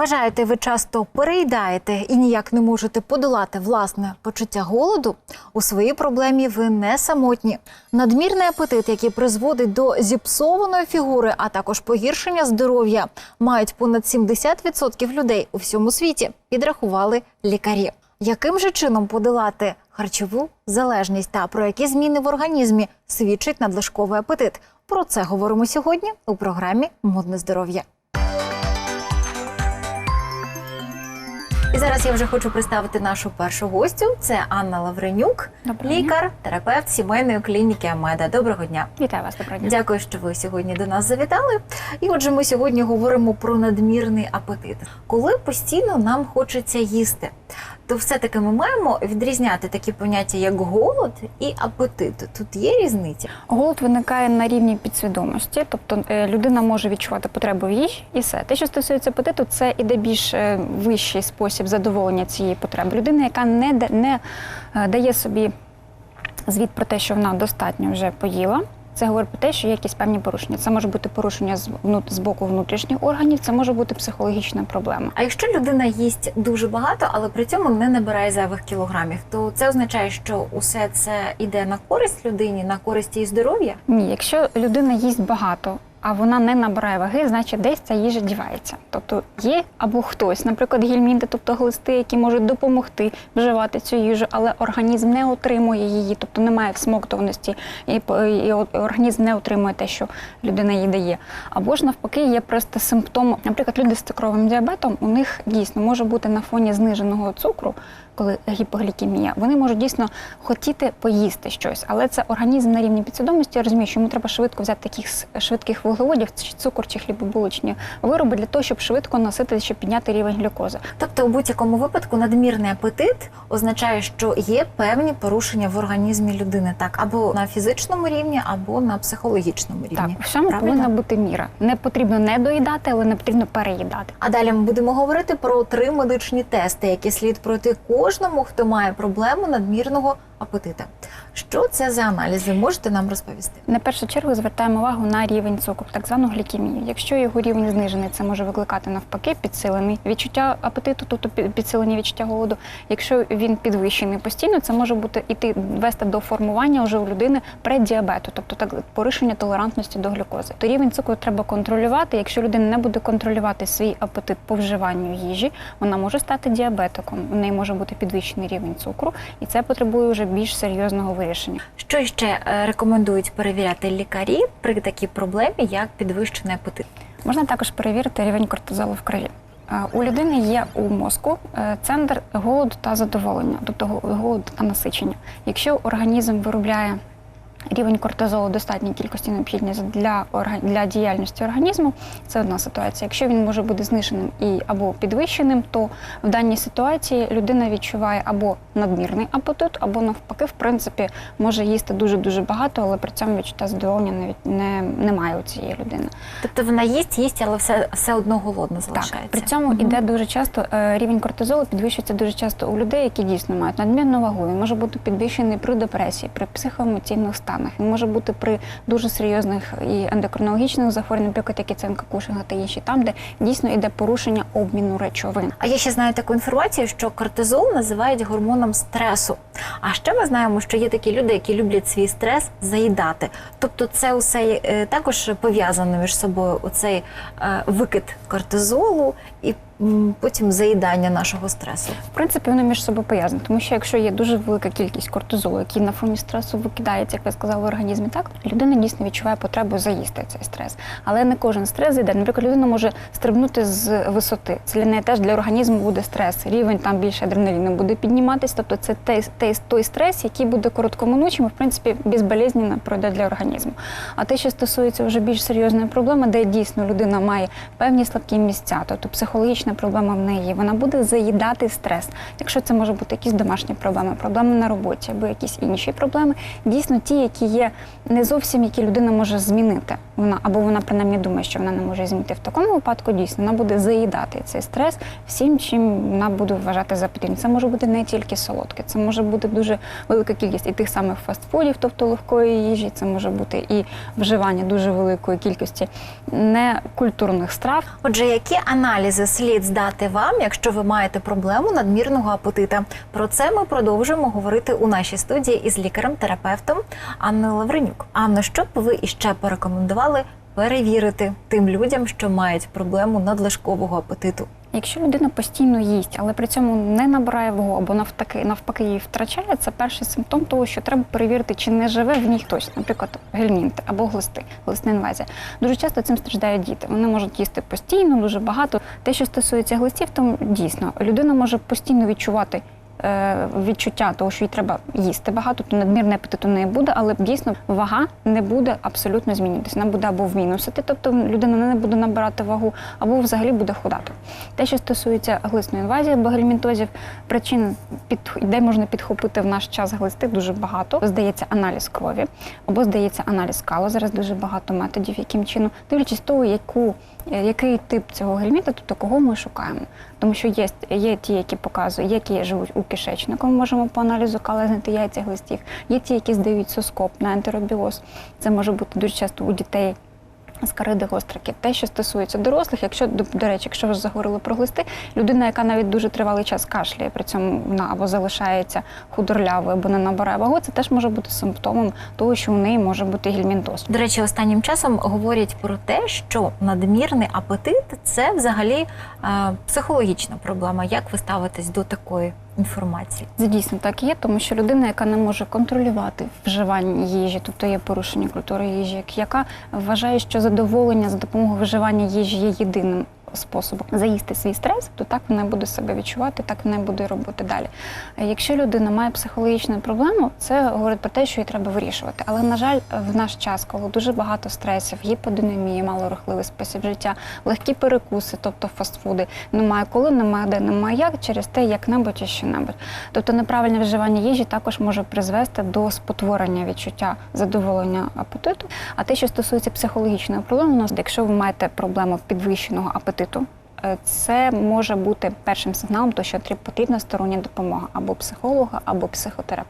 Вважаєте, ви часто переїдаєте і ніяк не можете подолати власне почуття голоду? У своїй проблемі ви не самотні. Надмірний апетит, який призводить до зіпсованої фігури, а також погіршення здоров'я, мають понад 70% людей у всьому світі. Підрахували лікарі. Яким же чином подолати харчову залежність та про які зміни в організмі свідчить надлишковий апетит? Про це говоримо сьогодні у програмі Модне здоров'я. Зараз я вже хочу представити нашу першу гостю. Це Анна Лавренюк, Доброго лікар, терапевт сімейної клініки Амеда. Доброго дня. Вітаю вас, доброго дня. Дякую, що ви сьогодні до нас завітали. І отже, ми сьогодні говоримо про надмірний апетит. Коли постійно нам хочеться їсти, то все-таки ми маємо відрізняти такі поняття, як голод і апетит. Тут є різниця. Голод виникає на рівні підсвідомості, тобто е, людина може відчувати потребу в їжі і все. Те, що стосується апетиту, це іде більш е, вищий спосіб задоволення цієї потреби. Людина, яка не, не е, дає собі звіт про те, що вона достатньо вже поїла. Це говорить про те, що є якісь певні порушення. Це може бути порушення з, з боку внутрішніх органів, це може бути психологічна проблема. А якщо людина їсть дуже багато, але при цьому не набирає зайвих кілограмів, то це означає, що усе це йде на користь людині, на користь її здоров'я. Ні, якщо людина їсть багато, а вона не набирає ваги, значить десь ця їжа дівається. Тобто є або хтось, наприклад, гельмінти, тобто глисти, які можуть допомогти вживати цю їжу, але організм не отримує її, тобто немає всмоктуваності, і, і організм не отримує те, що людина їй дає. Або ж навпаки, є просто симптом, наприклад, люди з цукровим діабетом, у них дійсно може бути на фоні зниженого цукру, коли гіпоглікемія, вони можуть дійсно хотіти поїсти щось, але це організм на рівні підсвідомості розуміє, що йому треба швидко взяти таких швидких вуглеводів, чи цукор, чи хлібобулочні вироби для того, щоб швидко насити, щоб підняти рівень глюкози. Тобто, у будь-якому випадку надмірний апетит означає, що є певні порушення в організмі людини, так або на фізичному рівні, або на психологічному рівні. Так, всьому повинна бути міра. Не потрібно не доїдати, але не потрібно переїдати. А далі ми будемо говорити про три медичні тести, які слід пройти кожному, хто має проблему надмірного апетита. Що це за аналізи? Можете нам розповісти? На першу чергу звертаємо увагу на рівень цукру, так звану глікемію. Якщо його рівень знижений, це може викликати навпаки підсилений відчуття апетиту, тобто пі- підсилені відчуття голоду. Якщо він підвищений постійно, це може бути іти вести до формування вже у людини преддіабету, тобто так порушення толерантності до глюкози. То рівень цукру треба контролювати. Якщо людина не буде контролювати свій апетит по вживанню їжі, вона може стати діабетиком. У неї може бути підвищений рівень цукру, і це потребує вже більш серйозного вирішення. Що ще е, рекомендують перевіряти лікарі при такій проблемі, як підвищений апетит? Можна також перевірити рівень кортизолу в крові. Е, У людини є у мозку е, центр голоду та задоволення, тобто го- голоду та насичення. Якщо організм виробляє рівень кортизолу в достатній кількості необхідні для, для діяльності організму, це одна ситуація. Якщо він може бути зниженим і або підвищеним, то в даній ситуації людина відчуває або надмірний апетит, або навпаки, в принципі, може їсти дуже дуже багато, але при цьому відчуття задоволення не, від- не, немає у цієї людини. Тобто вона їсть, їсть, але все, все одно голодна залишається. Так, при цьому іде дуже часто е, рівень кортизолу підвищується дуже часто у людей, які дійсно мають надмірну вагу. Він може бути підвищений при депресії, при психоемоційних станах. Він може бути при дуже серйозних і ендокринологічних захворюваннях, наприклад, як Кіценка Кушинга та інші, там, де дійсно іде порушення обміну речовин. А я ще знаю таку інформацію, що кортизол називають гормоном стресу. А ще ми знаємо, що є такі люди, які люблять свій стрес заїдати. Тобто, це усе е, також пов'язано між собою. Оцей е, викид кортизолу і потім заїдання нашого стресу. В принципі, вони між собою пов'язані, тому що якщо є дуже велика кількість кортизолу, який на фоні стресу викидається, як ви сказали, в організмі, так людина дійсно відчуває потребу заїсти цей стрес. Але не кожен стрес зайде. Наприклад, людина може стрибнути з висоти. Це для неї теж для організму буде стрес. Рівень там більше адреналіну буде підніматись. Тобто це той, той, той стрес, який буде короткоминучим, і в принципі безболезненно пройде для організму. А те, що стосується вже більш серйозної проблеми, де дійсно людина має певні слабкі місця, тобто психологічна проблема в неї, вона буде заїдати стрес. Якщо це може бути якісь домашні проблеми, проблеми на роботі або якісь інші проблеми, дійсно ті, які є не зовсім які людина може змінити. Вона або вона принаймні думає, що вона не може змінити в такому випадку, дійсно вона буде заїдати цей стрес всім, чим вона буде вважати за потрібне. Це може бути не тільки солодке, це може бути дуже велика кількість і тих самих фастфудів, тобто легкої їжі, це може бути і вживання дуже великої кількості некультурних страв. Отже, які аналізи слід здати вам, якщо ви маєте проблему надмірного апетита? Про це ми продовжуємо говорити у нашій студії із лікарем-терапевтом Анною Лавренюк. Анно, що б ви іще порекомендували перевірити тим людям, що мають проблему надлишкового апетиту? Якщо людина постійно їсть, але при цьому не набирає вагу або навпаки, навпаки її втрачає, це перший симптом того, що треба перевірити, чи не живе в ній хтось, наприклад, гельмінти або глисти, глисна інвазія. Дуже часто цим страждають діти. Вони можуть їсти постійно, дуже багато. Те, що стосується глистів, то дійсно людина може постійно відчувати. Е, Відчуття того, що їй треба їсти багато, то надмірний апетит у неї буде, але дійсно вага не буде абсолютно змінюватися. Вона буде або в мінусити, тобто людина не буде набирати вагу, або взагалі буде худати. Те, що стосується глисної інвазії або гельмінтозів, причин, під, де можна підхопити в наш час глисти, дуже багато. Здається, аналіз крові, або здається, аналіз калу. Зараз дуже багато методів, яким чином, дивлячись того, яку, е, який тип цього гельмінта, тобто кого ми шукаємо. Тому що є, є ті, які показують, які живуть у кишечнику, ми можемо по аналізу кала яйця глистів. Є ті, які здають соскоп на ентеробіоз. Це може бути дуже часто у дітей Скариди гострики. Те, що стосується дорослих, якщо до, до речі, якщо ви заговорили про глисти, людина, яка навіть дуже тривалий час кашляє, при цьому вона або залишається худорлявою, або не набирає вагу, це теж може бути симптомом того, що у неї може бути гельмінтоз. До речі, останнім часом говорять про те, що надмірний апетит це взагалі е, психологічна проблема. Як ви ставитесь до такої інформації? Це дійсно так є, тому що людина, яка не може контролювати вживання їжі, тобто є порушення культури їжі, яка вважає, що задоволення за допомогою вживання їжі є єдиним способом заїсти свій стрес, то так вона буде себе відчувати, так вона буде робити далі. Якщо людина має психологічну проблему, це говорить про те, що її треба вирішувати. Але на жаль, в наш час, коли дуже багато стресів, гіподинамія, малорухливий спосіб життя, легкі перекуси, тобто фастфуди, немає коли, немає де, немає як, через те, як-небудь чи що-небудь. Тобто неправильне вживання їжі також може призвести до спотворення відчуття задоволення апетиту. А те, що стосується психологічної проблеми, якщо ви маєте проблему підвищеного апетиту, е, це може бути першим сигналом, то що потрібна стороння допомога або психолога, або психотерапевта.